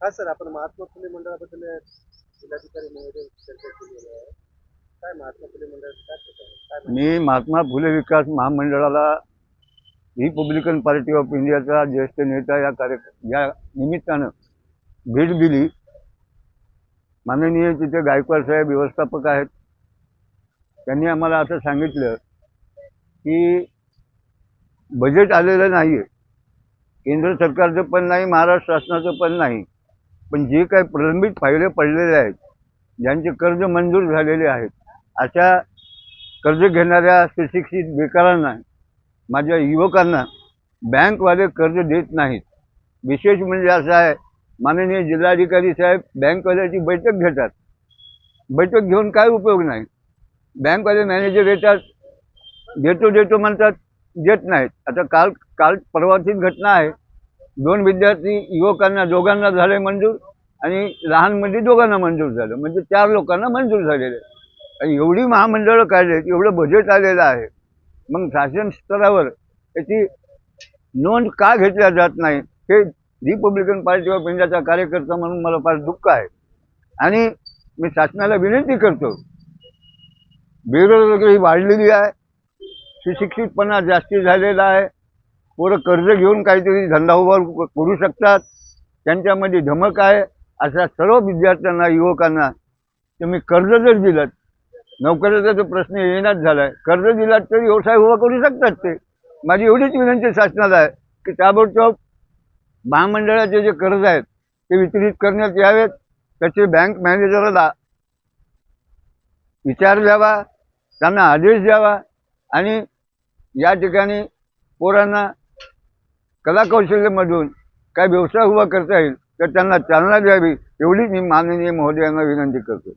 हा सर आपण महात्मा फुले मंडळाबद्दल जिल्हाधिकारी महोदय चर्चा केली आहे. काय महात्मा फुले मंडळ काय मी महात्मा फुले विकास महामंडळाला रिपब्लिकन पार्टी ऑफ इंडियाचा ज्येष्ठ नेता या कार्य या निमित्तानं भेट दिली. माननीय तिथे गायकवाड साहेब व्यवस्थापक आहेत. त्यांनी आम्हाला असं सांगितलं की बजेट आलेलं नाही आहे केंद्र सरकारचं पण नाही महाराष्ट्र शासनाचं पण नाही. पण जे काही प्रलंबित फायले पडलेले आहेत ज्यांचे कर्ज मंजूर झालेले आहेत अशा कर्ज घेणाऱ्या सुशिक्षित बेकारांना माझ्या युवकांना बँकवाले कर्ज देत नाहीत. विशेष म्हणजे असं आहे माननीय जिल्हाधिकारी साहेब बँकवाल्याची बैठक घेतात. बैठक घेऊन काय उपयोग नाही. बँकवाले मॅनेजर येतात देतो देतो म्हणतात देत नाहीत. आता काल काल परवाचीच घटना आहे. दोन विद्यार्थी युवकांना दोघांना झाले मंजूर. आणि लहानमध्ये म्हणजे दोघांना मंजूर झालं. म्हणजे चार लोकांना मंजूर झालेलं आहे. आणि एवढी महामंडळं काढलेत एवढं बजेट आलेलं आहे. मग शासन स्तरावर त्याची नोंद का घेतल्या जात नाही हे रिपब्लिकन पार्टी ऑफ इंडियाचा कार्यकर्ता म्हणून मला फार दुःख आहे. आणि मी शासनाला विनंती करतो बेरोजगारी वाढलेली आहे सुशिक्षितपणा जास्ती झालेला आहे पोरं कर्ज घेऊन काहीतरी धंदा उभार करू शकतात त्यांच्यामध्ये धमक आहे अशा सर्व विद्यार्थ्यांना युवकांना तुम्ही कर्ज जर दिलं नोकरीचा तो प्रश्न येणार झाला आहे कर्ज दिलात तर व्यवसाय उभा करू शकतात ते. माझी एवढीच विनंती शासनाला आहे की ताबडतोब महामंडळाचे जे कर्ज आहेत ते वितरित करण्यात यावेत. त्याचे बँक मॅनेजरला विचार द्यावा त्यांना आदेश द्यावा आणि या ठिकाणी पोरांना कलाकौशल्यमधून काय व्यवसाय उभा करता येईल तर त्यांना चालना द्यावी. एवढीच मी माननीय महोदयांना विनंती करतो.